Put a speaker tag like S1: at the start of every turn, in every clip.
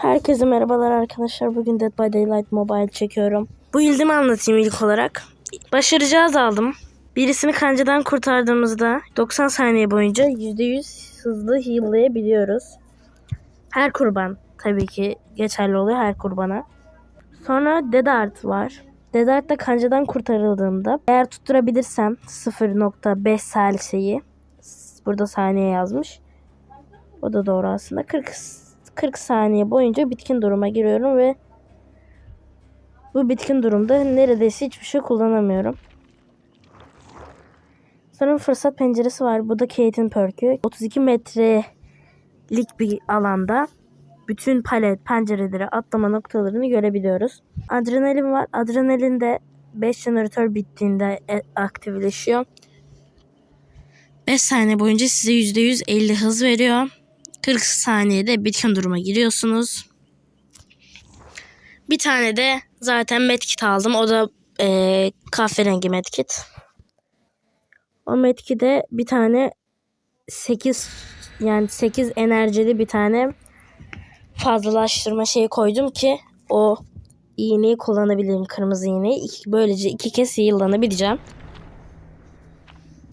S1: Herkese merhabalar arkadaşlar. Bugün Dead by Daylight Mobile çekiyorum. Bu ildimi anlatayım ilk olarak. Başaracağız aldım. Birisini kancadan kurtardığımızda 90 saniye boyunca %100 hızlı heal'layabiliyoruz. Her kurban tabii ki geçerli oluyor her kurbana. Sonra Dead Art var. Dead Art'ta kancadan kurtarıldığımda eğer tutturabilirsem 0.5 saliseyi burada saniye yazmış. O da doğru aslında. 40 40 saniye boyunca bitkin duruma giriyorum ve bu bitkin durumda neredeyse hiçbir şey kullanamıyorum. Sonra fırsat penceresi var. Bu da Kate'in perkü. 32 metrelik bir alanda bütün palet pencereleri atlama noktalarını görebiliyoruz. Adrenalin var. Adrenalin de 5 jeneratör bittiğinde e- aktifleşiyor. 5 saniye boyunca size %150 hız veriyor. 40 saniyede bitkin duruma giriyorsunuz. Bir tane de zaten medkit aldım. O da eee kahverengi medkit. O medkide bir tane 8 yani 8 enerjili bir tane fazlalaştırma şeyi koydum ki o iğneyi kullanabileyim kırmızı iğneyi. İki- Böylece iki kez heal'lanabileceğim.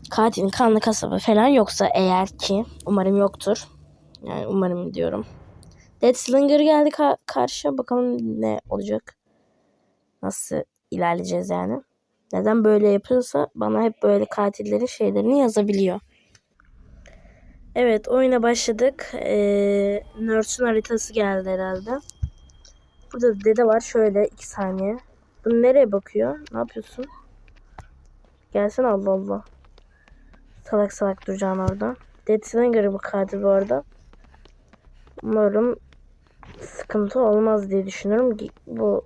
S1: Katilin kanlı kasabı falan yoksa eğer ki umarım yoktur. Yani umarım diyorum. Dead Slinger geldi ka- karşıya. Bakalım ne olacak. Nasıl ilerleyeceğiz yani. Neden böyle yapıyorsa bana hep böyle katillerin şeylerini yazabiliyor. Evet oyuna başladık. Ee, Nurse'un haritası geldi herhalde. Burada da dede var. Şöyle iki saniye. Bu nereye bakıyor? Ne yapıyorsun? Gelsene Allah Allah. Salak salak duracaksın orada. Dead Slinger'ı bu katil bu arada. Umarım sıkıntı olmaz diye düşünüyorum. Bu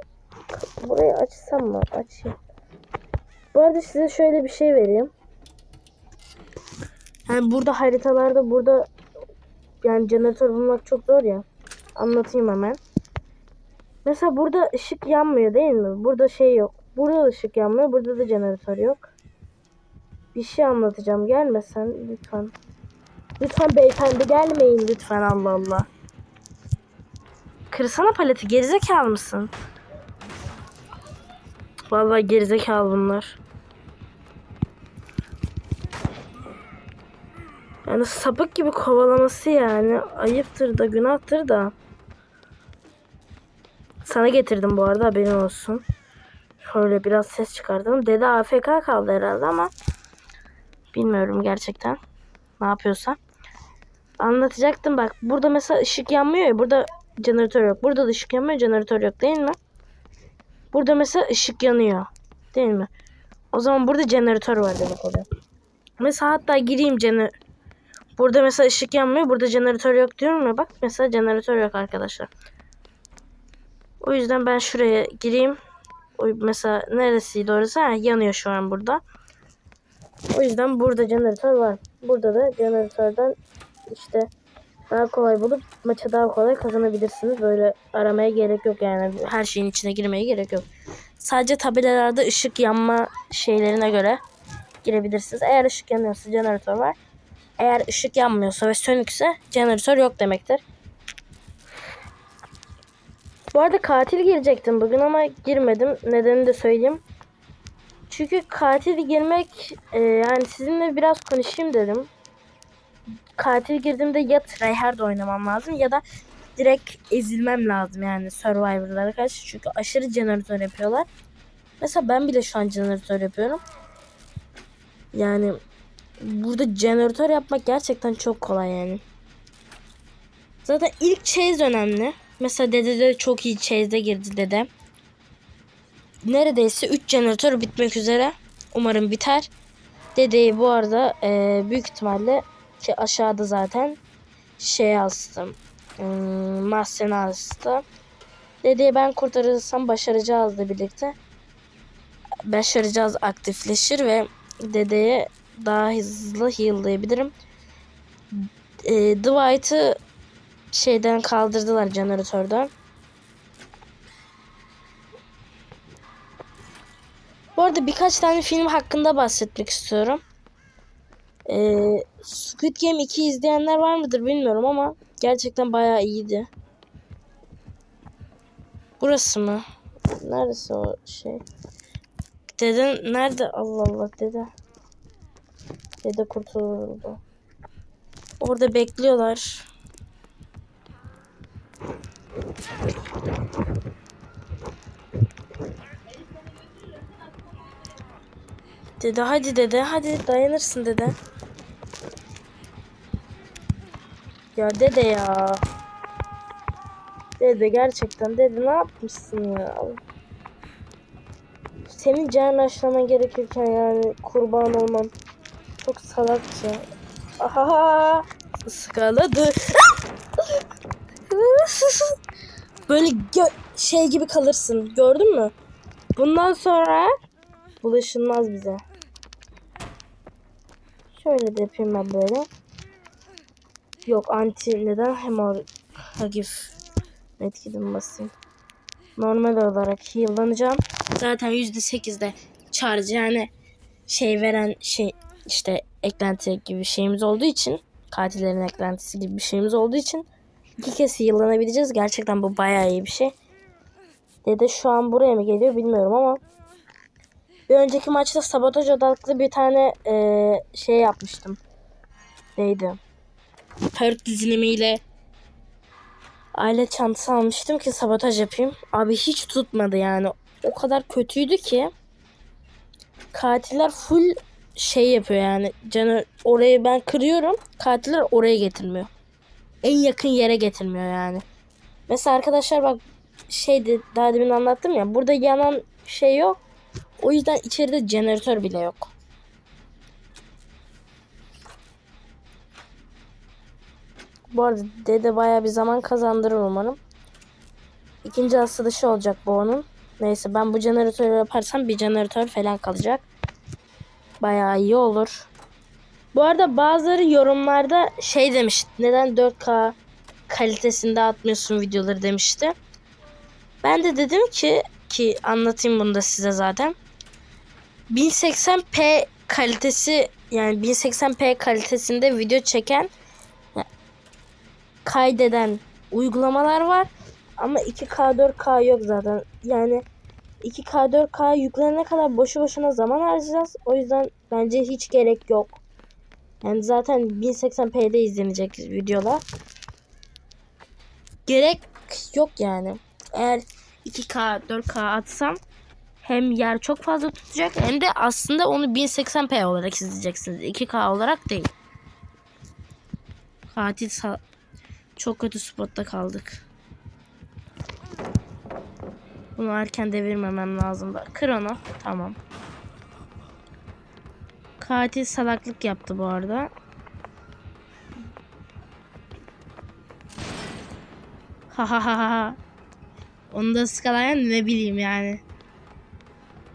S1: burayı açsam mı? Açayım. Bu arada size şöyle bir şey vereyim. Yani burada haritalarda burada yani jeneratör bulmak çok zor ya. Anlatayım hemen. Mesela burada ışık yanmıyor değil mi? Burada şey yok. Burada da ışık yanmıyor. Burada da jeneratör yok. Bir şey anlatacağım. Gelmesen lütfen. Lütfen beyefendi gelmeyin lütfen Allah Allah. Kırsana paleti gerizekalı mısın? Vallahi gerizekalı bunlar. Yani sapık gibi kovalaması yani. Ayıptır da günahtır da. Sana getirdim bu arada haberin olsun. Şöyle biraz ses çıkardım. Dede AFK kaldı herhalde ama bilmiyorum gerçekten. Ne yapıyorsa. Anlatacaktım bak. Burada mesela ışık yanmıyor ya. Burada jeneratör yok. Burada da ışık yanmıyor. Jeneratör yok değil mi? Burada mesela ışık yanıyor. Değil mi? O zaman burada jeneratör var demek oluyor. Mesela hatta gireyim jener Burada mesela ışık yanmıyor. Burada jeneratör yok diyorum ya. Bak mesela jeneratör yok arkadaşlar. O yüzden ben şuraya gireyim. Mesela neresiydi orası? Ha, yanıyor şu an burada. O yüzden burada jeneratör var. Burada da jeneratörden işte daha kolay bulup maça daha kolay kazanabilirsiniz. Böyle aramaya gerek yok yani. Her şeyin içine girmeye gerek yok. Sadece tabelalarda ışık yanma şeylerine göre girebilirsiniz. Eğer ışık yanıyorsa jeneratör var. Eğer ışık yanmıyorsa ve sönükse jeneratör yok demektir. Bu arada katil girecektim bugün ama girmedim. Nedenini de söyleyeyim. Çünkü katil girmek e, yani sizinle biraz konuşayım dedim. Katil girdiğimde ya tryhard oynamam lazım ya da direkt ezilmem lazım yani Survivor'lara karşı. Çünkü aşırı jeneratör yapıyorlar. Mesela ben bile şu an jeneratör yapıyorum. Yani burada jeneratör yapmak gerçekten çok kolay yani. Zaten ilk chase önemli. Mesela dede de çok iyi chase'de girdi dede. Neredeyse 3 jeneratör bitmek üzere. Umarım biter. Dedeyi bu arada e, büyük ihtimalle ki aşağıda zaten şey astım. Hmm, mahzene astım. Dedeyi ben kurtarırsam başaracağızla birlikte. Başaracağız aktifleşir ve dedeye daha hızlı heal'layabilirim. E, Dwight'ı şeyden kaldırdılar jeneratörden. Bu arada birkaç tane film hakkında bahsetmek istiyorum. Ee, Squid Game 2 izleyenler var mıdır bilmiyorum ama gerçekten bayağı iyiydi. Burası mı? Neresi o şey? Dede nerede? Allah Allah dede. Dede kurtuldu. Orada bekliyorlar. Dede hadi dede hadi dayanırsın dede. Ya dede ya. Dede gerçekten dede ne yapmışsın ya? Senin can aşlaman gerekirken yani kurban olmam çok salakça. Aha ıskaladı. Böyle şey gibi kalırsın. Gördün mü? Bundan sonra bulaşılmaz bize. Şöyle de yapayım ben böyle. Yok anti neden hemoragif etkilim basayım. Normal olarak heal'lanacağım. Zaten %8'de charge yani şey veren şey işte eklenti gibi bir şeyimiz olduğu için katillerin eklentisi gibi bir şeyimiz olduğu için iki kez heal'lanabileceğiz. Gerçekten bu bayağı iyi bir şey. Dede şu an buraya mı geliyor bilmiyorum ama bir önceki maçta sabotaj odaklı bir tane e, şey yapmıştım. Neydi? Perk dizilimiyle aile çantası almıştım ki sabotaj yapayım. Abi hiç tutmadı yani. O kadar kötüydü ki katiller full şey yapıyor yani. Canı orayı ben kırıyorum. Katiller oraya getirmiyor. En yakın yere getirmiyor yani. Mesela arkadaşlar bak şeydi daha demin anlattım ya. Burada yanan şey yok. O yüzden içeride jeneratör bile yok. Bu arada dede baya bir zaman kazandırır umarım. İkinci asılışı olacak bu onun. Neyse ben bu jeneratörü yaparsam bir jeneratör falan kalacak. Baya iyi olur. Bu arada bazıları yorumlarda şey demiş. Neden 4K kalitesinde atmıyorsun videoları demişti. Ben de dedim ki ki anlatayım bunu da size zaten. 1080p kalitesi yani 1080p kalitesinde video çeken kaydeden uygulamalar var. Ama 2K 4K yok zaten. Yani 2K 4K yüklenene kadar boşu boşuna zaman harcayacağız. O yüzden bence hiç gerek yok. Yani zaten 1080p'de izlenecek videolar. Gerek yok yani. Eğer 2K 4K atsam hem yer çok fazla tutacak hem de aslında onu 1080p olarak izleyeceksiniz. 2K olarak değil. Katil çok kötü spotta kaldık. Bunu erken devirmemem lazım. Kır onu. Tamam. Katil salaklık yaptı bu arada. Ha ha ha ha. Onu da skalayan ne bileyim yani.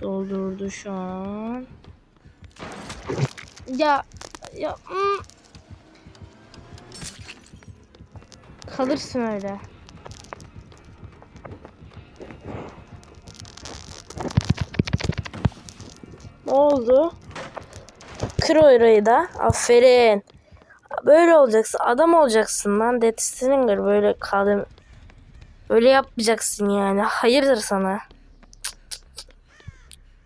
S1: Doldurdu şu an. Ya ya mm. Kalırsın öyle. Ne oldu? Kır orayı da. Aferin. Böyle olacaksın. Adam olacaksın lan. Death Stringer böyle kaldım. Böyle yapmayacaksın yani. Hayırdır sana.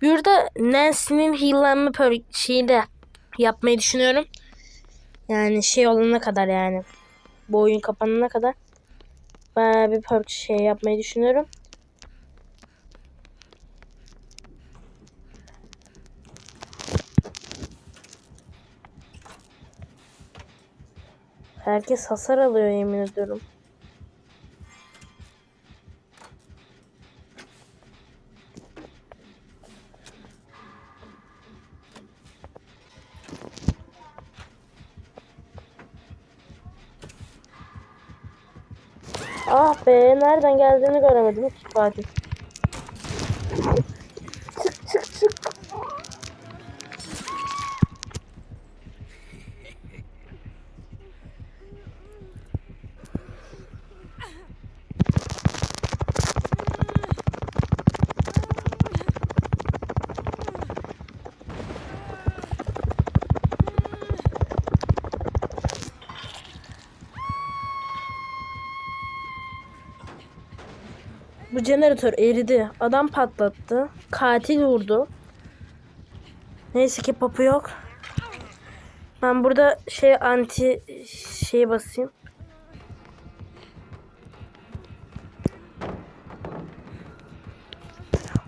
S1: Burada Nancy'nin heal'lenme şeyi de yapmayı düşünüyorum. Yani şey olana kadar yani. Bu oyun kapanana kadar. Bayağı bir perk şey yapmayı düşünüyorum. Herkes hasar alıyor yemin ediyorum. Ah be nereden geldiğini göremedim ki Fatih. Bu jeneratör eridi. Adam patlattı. Katil vurdu. Neyse ki papu yok. Ben burada şey anti şey basayım.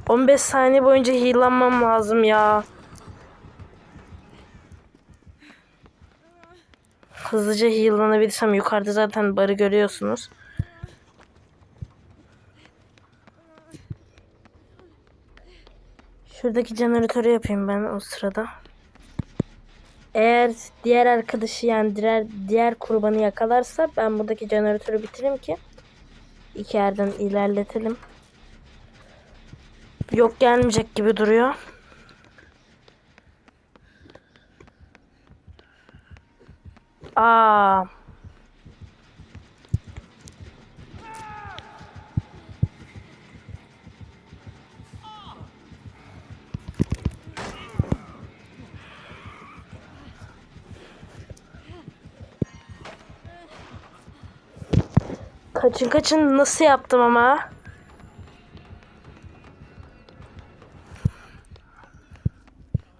S1: On beş saniye boyunca heal'lanmam lazım ya. Hızlıca heal'lanabilirsem yukarıda zaten barı görüyorsunuz. Şuradaki jeneratörü yapayım ben o sırada. Eğer diğer arkadaşı yani diğer, diğer kurbanı yakalarsa ben buradaki jeneratörü bitireyim ki iki yerden ilerletelim. Yok gelmeyecek gibi duruyor. Aa. Kaçın kaçın nasıl yaptım ama?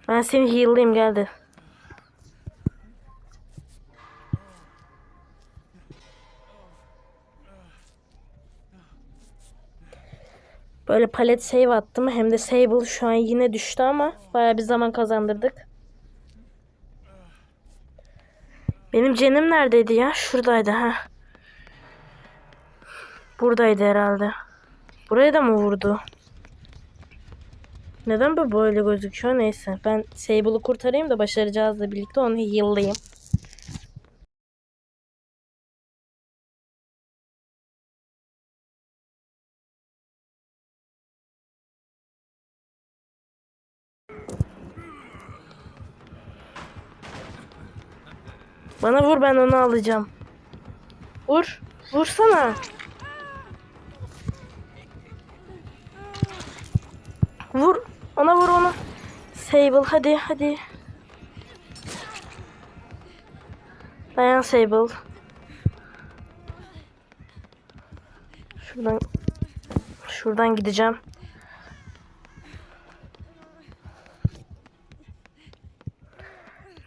S1: Ben seni heal'layayım geldi. Böyle palet save attım. Hem de Sable şu an yine düştü ama baya bir zaman kazandırdık. Benim cenim neredeydi ya? Şuradaydı ha. Buradaydı herhalde. Buraya da mı vurdu? Neden bu böyle gözüküyor? Neyse. Ben Sable'ı kurtarayım da başaracağızla birlikte onu heal'layayım. Bana vur ben onu alacağım. Vur. Vursana. Vur. Ona vur ona. Sable hadi hadi. Dayan Sable. Şuradan şuradan gideceğim.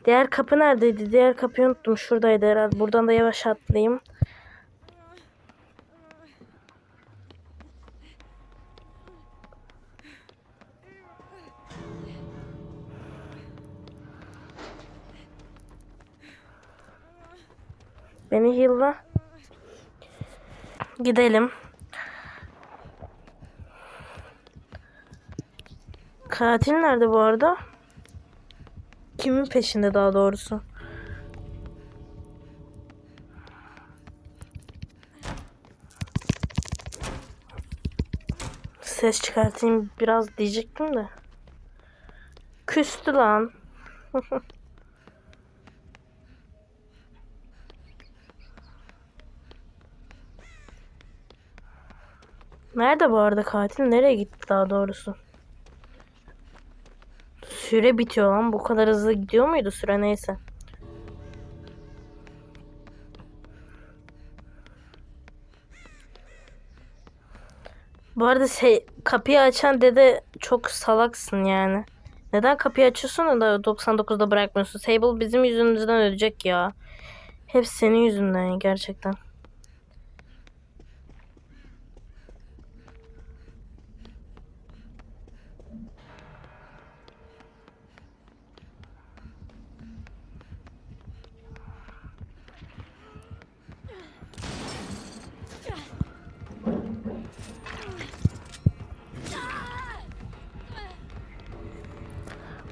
S1: Diğer kapı neredeydi? Diğer kapıyı unuttum. Şuradaydı herhalde. Buradan da yavaş atlayayım. Beni heal'la. Gidelim. Katil nerede bu arada? Kimin peşinde daha doğrusu? Ses çıkartayım biraz diyecektim de. Küstü lan. Nerede bu arada katil? Nereye gitti daha doğrusu? Süre bitiyor lan. Bu kadar hızlı gidiyor muydu süre neyse. Bu arada şey, kapıyı açan dede çok salaksın yani. Neden kapıyı açıyorsun da 99'da bırakmıyorsun? Sable bizim yüzümüzden ölecek ya. Hep senin yüzünden gerçekten.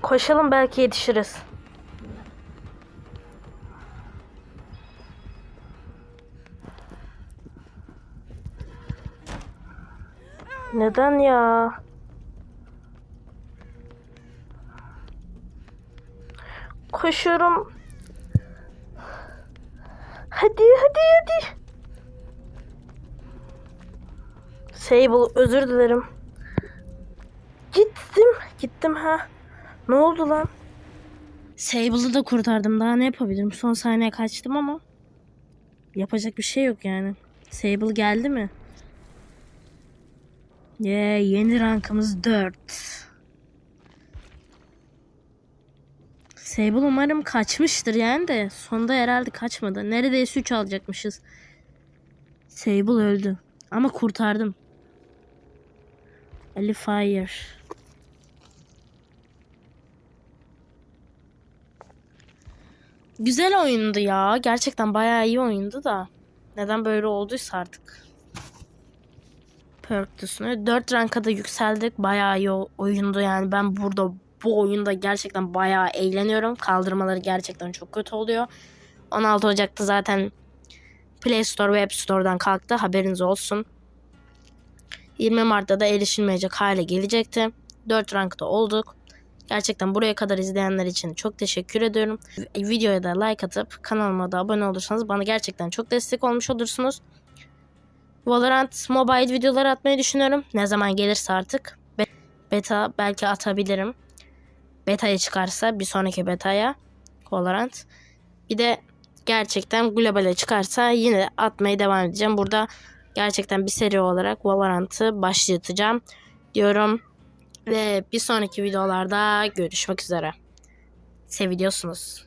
S1: Koşalım belki yetişiriz. Neden ya? Koşuyorum. Hadi hadi hadi. Sable özür dilerim. Gittim. Gittim ha. Ne oldu lan? Sable'ı da kurtardım. Daha ne yapabilirim? Son saniye kaçtım ama. Yapacak bir şey yok yani. Sable geldi mi? Yeah, yeni rankımız 4. Sable umarım kaçmıştır yani de sonda herhalde kaçmadı. Neredeyse 3 alacakmışız. Sable öldü. Ama kurtardım. Ali Fire. Güzel oyundu ya. Gerçekten bayağı iyi oyundu da. Neden böyle olduysa artık. Perk üstüne. 4 ranka da yükseldik. Bayağı iyi oyundu yani. Ben burada bu oyunda gerçekten bayağı eğleniyorum. Kaldırmaları gerçekten çok kötü oluyor. 16 Ocak'ta zaten Play Store ve App Store'dan kalktı. Haberiniz olsun. 20 Mart'ta da erişilmeyecek hale gelecekti. 4 rankta olduk. Gerçekten buraya kadar izleyenler için çok teşekkür ediyorum. Videoya da like atıp kanalıma da abone olursanız bana gerçekten çok destek olmuş olursunuz. Valorant mobile videoları atmayı düşünüyorum. Ne zaman gelirse artık. Be- Beta belki atabilirim. Beta'ya çıkarsa bir sonraki beta'ya Valorant. Bir de gerçekten globale çıkarsa yine atmaya devam edeceğim. Burada gerçekten bir seri olarak Valorant'ı başlatacağım diyorum. Ve bir sonraki videolarda görüşmek üzere. Seviyorsunuz.